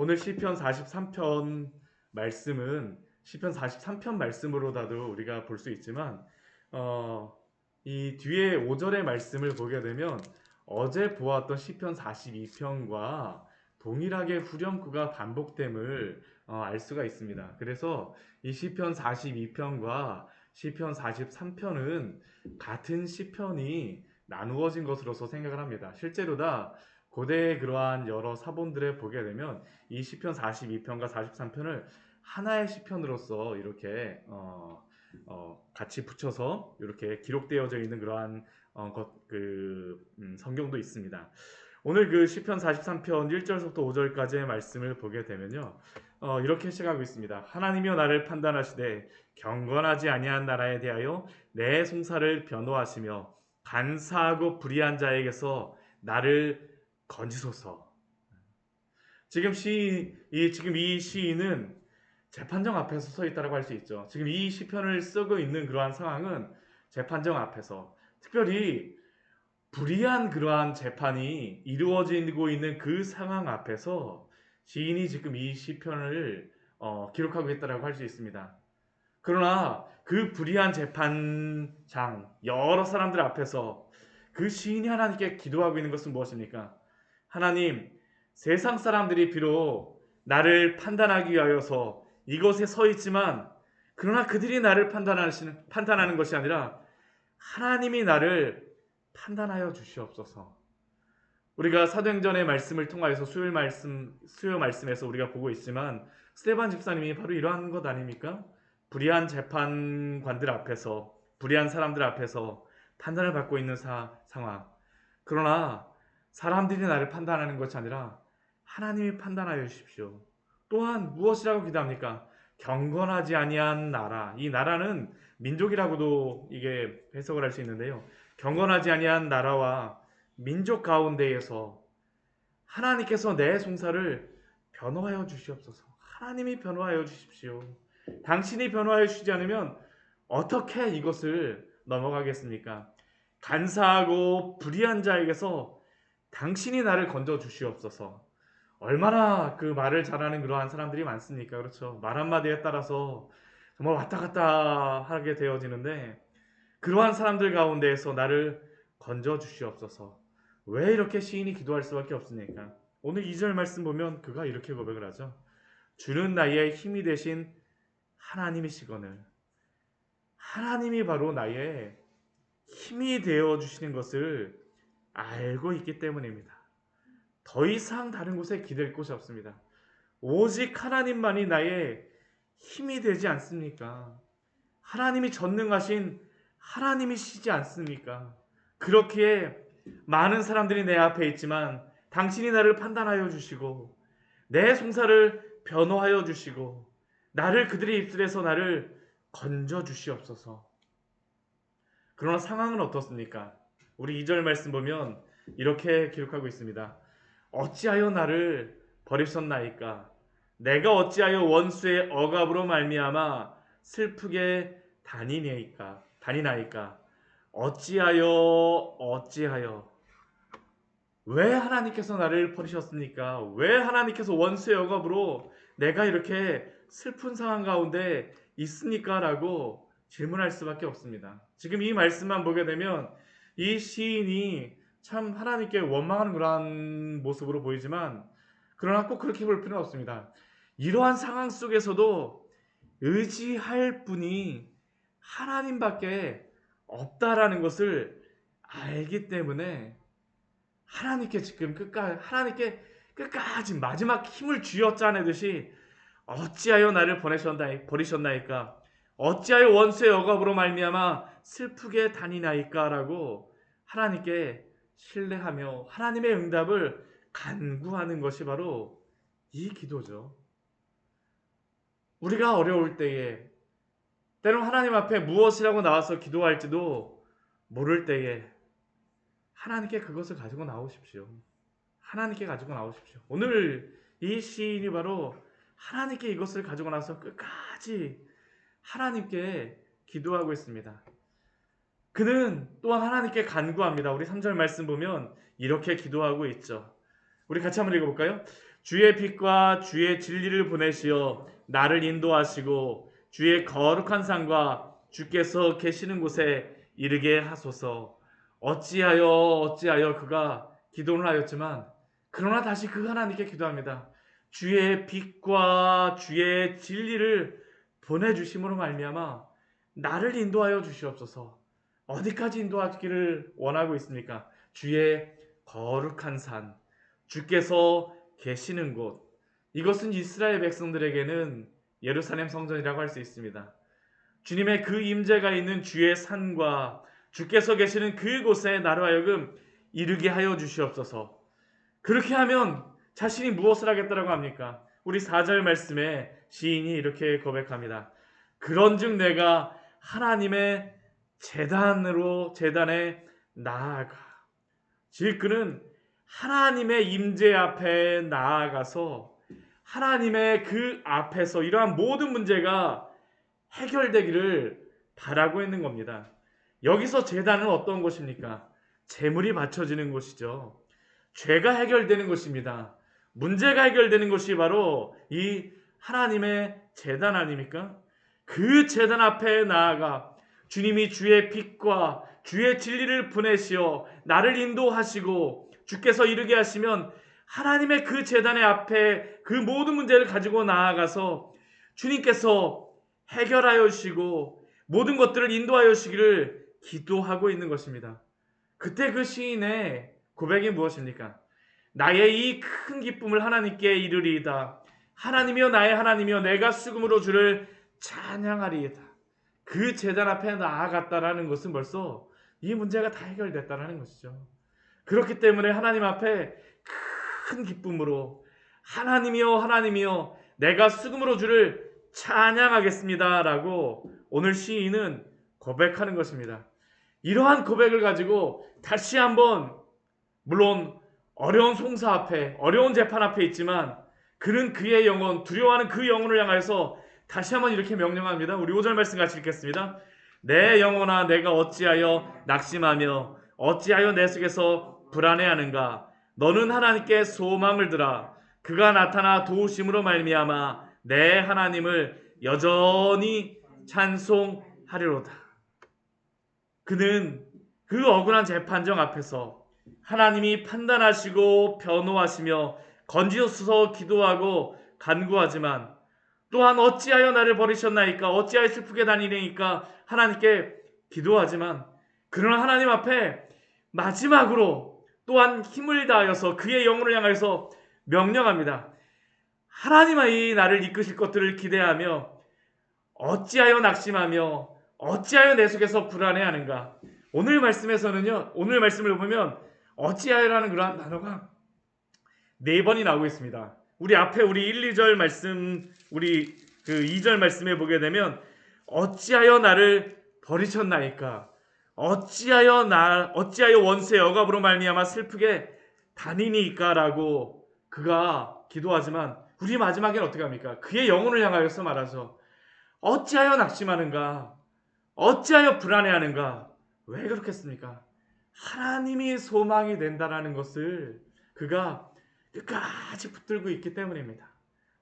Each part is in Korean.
오늘 시편 43편 말씀은 시편 43편 말씀으로다도 우리가 볼 수 있지만 어, 이 뒤에 5절의 말씀을 보게 되면 어제 보았던 시편 42편과 동일하게 후렴구가 반복됨을 어, 알 수가 있습니다. 그래서 이 시편 42편과 시편 43편은 같은 시편이 나누어진 것으로서 생각을 합니다. 실제로 다 고대의 그러한 여러 사본들에 보게 되면 이 시편 42편과 43편을 하나의 시편으로서 이렇게 어, 어, 같이 붙여서 이렇게 기록되어져 있는 그러한 어, 것, 그 음, 성경도 있습니다. 오늘 그 시편 43편 1절부터 5절까지의 말씀을 보게 되면요. 어, 이렇게 시작하고 있습니다. 하나님이여 나를 판단하시되 경건하지 아니한 나라에 대하여 내 송사를 변호하시며 간사하고 불의한 자에게서 나를 건지소서. 지금 시, 이, 지금 이 시인은 재판정 앞에서 서 있다고 할 수 있죠. 지금 이 시편을 쓰고 있는 그러한 상황은 재판정 앞에서 특별히 불의한 그러한 재판이 이루어지고 있는 그 상황 앞에서 시인이 지금 이 시편을 어, 기록하고 있다고 할 수 있습니다. 그러나 그 불의한 재판장 여러 사람들 앞에서 그 시인이 하나님께 기도하고 있는 것은 무엇입니까? 하나님, 세상 사람들이 비록 나를 판단하기 위하여서 이곳에 서 있지만 그러나 그들이 나를 판단하시는 판단하는 것이 아니라 하나님이 나를 판단하여 주시옵소서. 우리가 사도행전의 말씀을 통하여서 수요일 말씀 수요 말씀에서 우리가 보고 있지만 스테반 집사님이 바로 이러한 것 아닙니까? 불의한 재판관들 앞에서 불의한 사람들 앞에서 판단을 받고 있는 사, 상황. 그러나 사람들이 나를 판단하는 것이 아니라 하나님이 판단하여 주십시오. 또한 무엇이라고 기도합니까? 경건하지 아니한 나라. 이 나라는 민족이라고도 이게 해석을 할 수 있는데요. 경건하지 아니한 나라와 민족 가운데에서 하나님께서 내 송사를 변호하여 주시옵소서. 하나님이 변호하여 주십시오. 당신이 변호하여 주시지 않으면 어떻게 이것을 넘어가겠습니까? 간사하고 불의한 자에게서 당신이 나를 건져 주시옵소서. 얼마나 그 말을 잘하는 그러한 사람들이 많습니까? 그렇죠. 말 한마디에 따라서 정말 왔다 갔다 하게 되어지는데 그러한 사람들 가운데에서 나를 건져 주시옵소서. 왜 이렇게 시인이 기도할 수밖에 없습니까? 오늘 2절 말씀 보면 그가 이렇게 고백을 하죠. 주는 나의 힘이 되신 하나님이시거늘 하나님이 바로 나의 힘이 되어 주시는 것을 알고 있기 때문입니다. 더 이상 다른 곳에 기댈 곳이 없습니다. 오직 하나님만이 나의 힘이 되지 않습니까? 하나님이 전능하신 하나님이시지 않습니까? 그렇기에 많은 사람들이 내 앞에 있지만 당신이 나를 판단하여 주시고 내 송사를 변호하여 주시고 나를 그들의 입술에서 나를 건져 주시옵소서. 그러나 상황은 어떻습니까? 우리 2절 말씀 보면 이렇게 기록하고 있습니다. 어찌하여 나를 버리셨나이까? 내가 어찌하여 원수의 억압으로 말미암아 슬프게 다니니까? 다니나이까? 어찌하여 어찌하여 왜 하나님께서 나를 버리셨습니까? 왜 하나님께서 원수의 억압으로 내가 이렇게 슬픈 상황 가운데 있습니까? 라고 질문할 수밖에 없습니다. 지금 이 말씀만 보게 되면 이 시인이 참 하나님께 원망하는 그러한 모습으로 보이지만 그러나 꼭 그렇게 볼 필요는 없습니다. 이러한 상황 속에서도 의지할 분이 하나님밖에 없다라는 것을 알기 때문에 하나님께 지금 끝까지 하나님께 끝까지 마지막 힘을 쥐어 짜내듯이 어찌하여 나를 보내셨나이 버리셨나이까 어찌하여 원수의 억압으로 말미암아 슬프게 다니나이까라고 하나님께 신뢰하며 하나님의 응답을 간구하는 것이 바로 이 기도죠. 우리가 어려울 때에 때론 하나님 앞에 무엇이라고 나와서 기도할지도 모를 때에 하나님께 그것을 가지고 나오십시오. 하나님께 가지고 나오십시오. 오늘 이 시인이 바로 하나님께 이것을 가지고 나서 끝까지 하나님께 기도하고 있습니다. 그는 또한 하나님께 간구합니다. 우리 3절 말씀 보면 이렇게 기도하고 있죠. 우리 같이 한번 읽어볼까요? 주의 빛과 주의 진리를 보내시어 나를 인도하시고 주의 거룩한 산과 주께서 계시는 곳에 이르게 하소서. 어찌하여 어찌하여 그가 기도를 하였지만 그러나 다시 그 하나님께 기도합니다. 주의 빛과 주의 진리를 보내주심으로 말미암아 나를 인도하여 주시옵소서. 어디까지 인도하기를 원하고 있습니까? 주의 거룩한 산, 주께서 계시는 곳. 이것은 이스라엘 백성들에게는 예루살렘 성전이라고 할 수 있습니다. 주님의 그 임재가 있는 주의 산과 주께서 계시는 그곳에 나로 하여금 이르게 하여 주시옵소서. 그렇게 하면 자신이 무엇을 하겠다라고 합니까? 우리 4절 말씀에 시인이 이렇게 고백합니다. 그런즉 내가 하나님의 재단으로 재단에 나아가. 즉 그는 하나님의 임재 앞에 나아가서 하나님의 그 앞에서 이러한 모든 문제가 해결되기를 바라고 있는 겁니다. 여기서 재단은 어떤 곳입니까? 재물이 바쳐지는 곳이죠. 죄가 해결되는 곳입니다. 문제가 해결되는 곳이 바로 이 하나님의 재단 아닙니까? 그 재단 앞에 나아가 주님이 주의 빛과 주의 진리를 보내시어 나를 인도하시고 주께서 이르게 하시면 하나님의 그 재단의 앞에 그 모든 문제를 가지고 나아가서 주님께서 해결하여 주시고 모든 것들을 인도하여 주시기를 기도하고 있는 것입니다. 그때 그 시인의 고백이 무엇입니까? 나의 이 큰 기쁨을 하나님께 이르리이다. 하나님이여 나의 하나님이여 내가 수금으로 주를 찬양하리이다. 그 재단 앞에 나아갔다라는 것은 벌써 이 문제가 다 해결됐다라는 것이죠. 그렇기 때문에 하나님 앞에 큰 기쁨으로 하나님이여 하나님이여 내가 수금으로 주를 찬양하겠습니다라고 오늘 시인은 고백하는 것입니다. 이러한 고백을 가지고 다시 한번 물론 어려운 송사 앞에 어려운 재판 앞에 있지만 그는 그의 영혼 두려워하는 그 영혼을 향하여서 다시 한번 이렇게 명령합니다. 우리 5절 말씀 같이 읽겠습니다. 내 영혼아 내가 어찌하여 낙심하며 어찌하여 내 속에서 불안해하는가 너는 하나님께 소망을 들아 그가 나타나 도우심으로 말미암아 내 하나님을 여전히 찬송하리로다. 그는 그 억울한 재판정 앞에서 하나님이 판단하시고 변호하시며 건지소서 기도하고 간구하지만 또한 어찌하여 나를 버리셨나이까 어찌하여 슬프게 다니리니까 하나님께 기도하지만 그러나 하나님 앞에 마지막으로 또한 힘을 다하여서 그의 영혼을 향하여서 명령합니다. 하나님이 나를 이끄실 것들을 기대하며 어찌하여 낙심하며 어찌하여 내 속에서 불안해하는가? 오늘 말씀에서는요. 오늘 말씀을 보면 어찌하여라는 그러한 단어가 네 번이 나오고 있습니다. 우리 앞에 우리 1, 2절 말씀 우리 그 2절 말씀에 보게 되면 어찌하여 나를 버리셨나이까? 어찌하여 나 어찌하여 원수의 억압으로 말미암아 슬프게 다니니까라고 그가 기도하지만 우리 마지막엔 어떻게 합니까? 그의 영혼을 향하여서 말하죠. 어찌하여 낙심하는가? 어찌하여 불안해하는가? 왜 그렇겠습니까? 하나님이 소망이 된다라는 것을 그가 끝까지 붙들고 있기 때문입니다.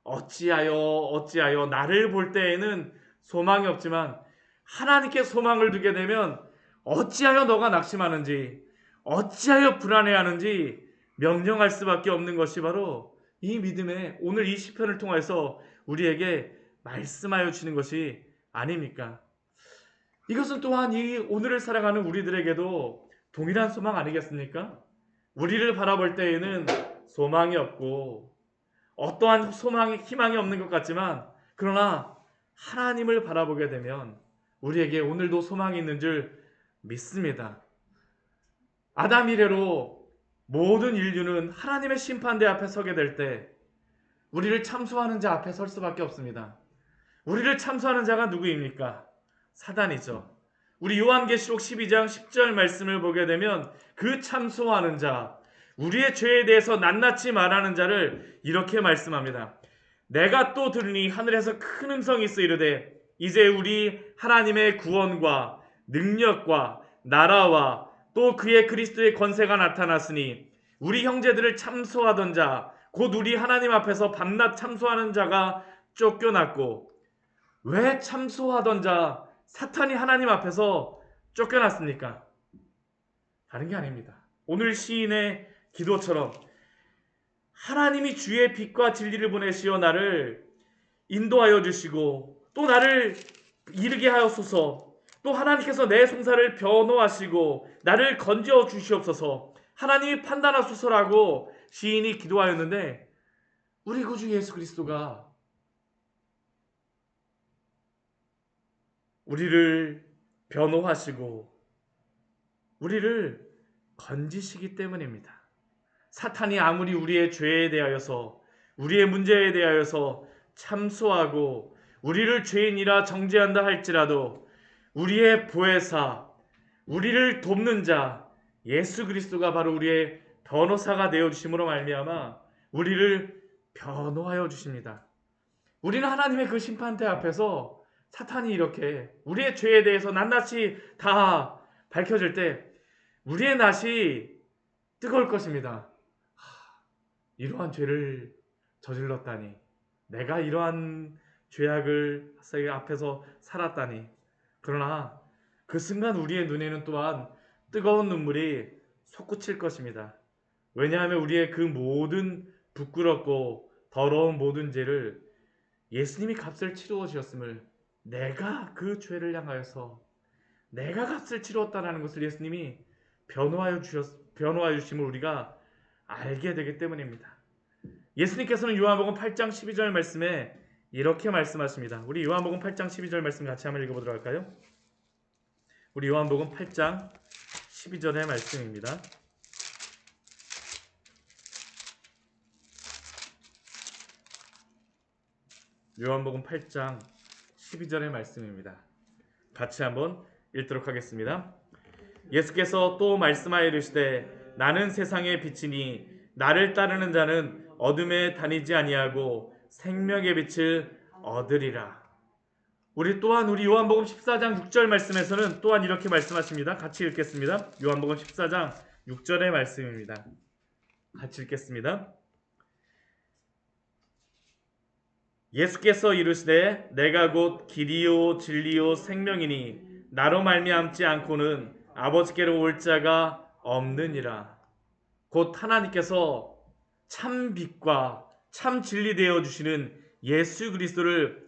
어찌하여 어찌하여 나를 볼 때에는 소망이 없지만 하나님께 소망을 두게 되면 어찌하여 너가 낙심하는지 어찌하여 불안해하는지 명령할 수밖에 없는 것이 바로 이 믿음의 오늘 이 시편을 통해서 우리에게 말씀하여 주시는 것이 아닙니까? 이것은 또한 이 오늘을 살아가는 우리들에게도 동일한 소망 아니겠습니까? 우리를 바라볼 때에는 소망이 없고 어떠한 소망이 희망이 없는 것 같지만 그러나 하나님을 바라보게 되면 우리에게 오늘도 소망이 있는 줄 믿습니다. 아담 이래로 모든 인류는 하나님의 심판대 앞에 서게 될 때 우리를 참소하는 자 앞에 설 수밖에 없습니다. 우리를 참소하는 자가 누구입니까? 사단이죠. 우리 요한계시록 12장 10절 말씀을 보게 되면 그 참소하는 자, 우리의 죄에 대해서 낱낱이 말하는 자를 이렇게 말씀합니다. 내가 또 들으니 하늘에서 큰 음성이 있어 이르되 이제 우리 하나님의 구원과 능력과 나라와 또 그의 그리스도의 권세가 나타났으니 우리 형제들을 참소하던 자 곧 우리 하나님 앞에서 밤낮 참소하는 자가 쫓겨났고 왜 참소하던 자 사탄이 하나님 앞에서 쫓겨났습니까? 다른 게 아닙니다. 오늘 시인의 기도처럼 하나님이 주의 빛과 진리를 보내시어 나를 인도하여 주시고 또 나를 이르게 하옵소서 또 하나님께서 내 송사를 변호하시고 나를 건져 주시옵소서 하나님이 판단하소서라고 시인이 기도하였는데 우리 구주 예수 그리스도가 우리를 변호하시고 우리를 건지시기 때문입니다. 사탄이 아무리 우리의 죄에 대하여서 우리의 문제에 대하여서 참소하고 우리를 죄인이라 정죄한다 할지라도 우리의 보혜사, 우리를 돕는 자 예수 그리스도가 바로 우리의 변호사가 되어 주심으로 말미암아 우리를 변호하여 주십니다. 우리는 하나님의 그 심판대 앞에서 사탄이 이렇게 우리의 죄에 대해서 낱낱이 다 밝혀질 때 우리의 낯이 뜨거울 것입니다. 하, 이러한 죄를 저질렀다니 내가 이러한 죄악을 앞에서 살았다니 그러나 그 순간 우리의 눈에는 또한 뜨거운 눈물이 솟구칠 것입니다. 왜냐하면 우리의 그 모든 부끄럽고 더러운 모든 죄를 예수님이 값을 치루어 주셨음을 내가 그 죄를 향하여서 내가 값을 치루었다라는 것을 예수님이 변호하여 주셨 변호하여 주심을 우리가 알게 되기 때문입니다. 예수님께서는 요한복음 8장 12절 말씀에 이렇게 말씀하십니다. 우리 요한복음 8장 12절 말씀 같이 한번 읽어보도록 할까요? 우리 요한복음 8장 12절의 말씀입니다. 요한복음 8장 12절의 말씀입니다. 같이 한번 읽도록 하겠습니다. 예수께서 또 말씀하여 이르시되 나는 세상의 빛이니 나를 따르는 자는 어둠에 다니지 아니하고 생명의 빛을 얻으리라. 우리 또한 우리 요한복음 14장 6절 말씀에서는 또한 이렇게 말씀하십니다. 같이 읽겠습니다. 요한복음 14장 6절의 말씀입니다. 같이 읽겠습니다. 예수께서 이르시되 내가 곧 길이요 진리요 생명이니 나로 말미암지 않고는 아버지께로 올 자가 없느니라. 곧 하나님께서 참 빛과 참 진리 되어 주시는 예수 그리스도를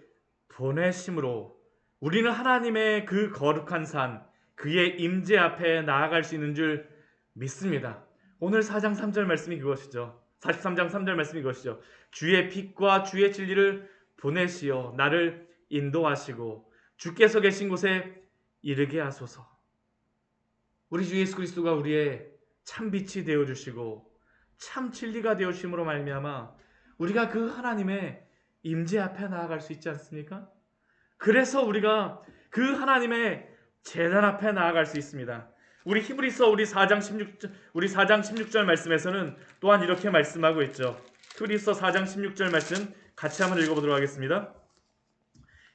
보내심으로 우리는 하나님의 그 거룩한 산 그의 임재 앞에 나아갈 수 있는 줄 믿습니다. 오늘 4장 3절 말씀이 그것이죠. 43장 3절 말씀이 그것이죠. 주의 빛과 주의 진리를 보내시어 나를 인도하시고 주께서 계신 곳에 이르게 하소서. 우리 주 예수 그리스도가 우리의 참 빛이 되어 주시고 참 진리가 되어 주심으로 말미암아 우리가 그 하나님의 임재 앞에 나아갈 수 있지 않습니까? 그래서 우리가 그 하나님의 재단 앞에 나아갈 수 있습니다. 우리 히브리서 우리 4장 16절 우리 4장 16절 말씀에서는 또한 이렇게 말씀하고 있죠. 히브리서 4장 16절 말씀 같이 한번 읽어보도록 하겠습니다.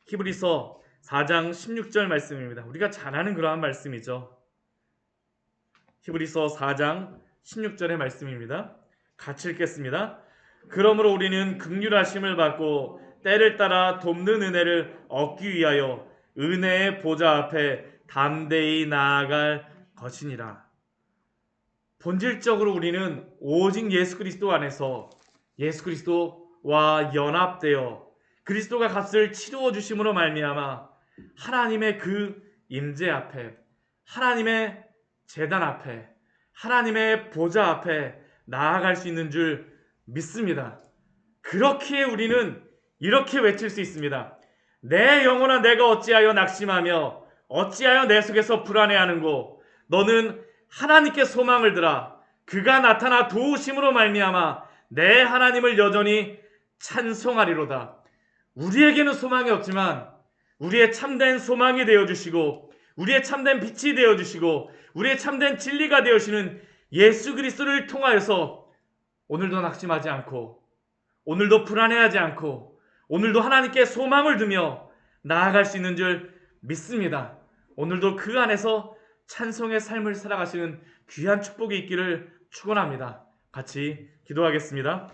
히브리서 4장 16절 말씀입니다. 우리가 잘 아는 그러한 말씀이죠. 히브리서 4장 16절의 말씀입니다. 같이 읽겠습니다. 그러므로 우리는 극률하심을 받고 때를 따라 돕는 은혜를 얻기 위하여 은혜의 보좌 앞에 담대히 나아갈 것이니라. 본질적으로 우리는 오직 예수 그리스도 안에서 예수 그리스도와 연합되어 그리스도가 값을 치루어 주심으로 말미암아 하나님의 그 임재 앞에 하나님의 재단 앞에 하나님의 보좌 앞에 나아갈 수 있는 줄 믿습니다. 그렇기에 우리는 이렇게 외칠 수 있습니다. 내 영혼아 내가 어찌하여 낙심하며 어찌하여 내 속에서 불안해하는고 너는 하나님께 소망을 들아 그가 나타나 도우심으로 말미암아 내 하나님을 여전히 찬송하리로다. 우리에게는 소망이 없지만 우리의 참된 소망이 되어 주시고 우리의 참된 빛이 되어 주시고 우리의 참된 진리가 되어시는 예수 그리스도를 통하여서 오늘도 낙심하지 않고 오늘도 불안해하지 않고 오늘도 하나님께 소망을 두며 나아갈 수 있는 줄 믿습니다. 오늘도 그 안에서 찬송의 삶을 살아가시는 귀한 축복이 있기를 축원합니다. 같이 기도하겠습니다.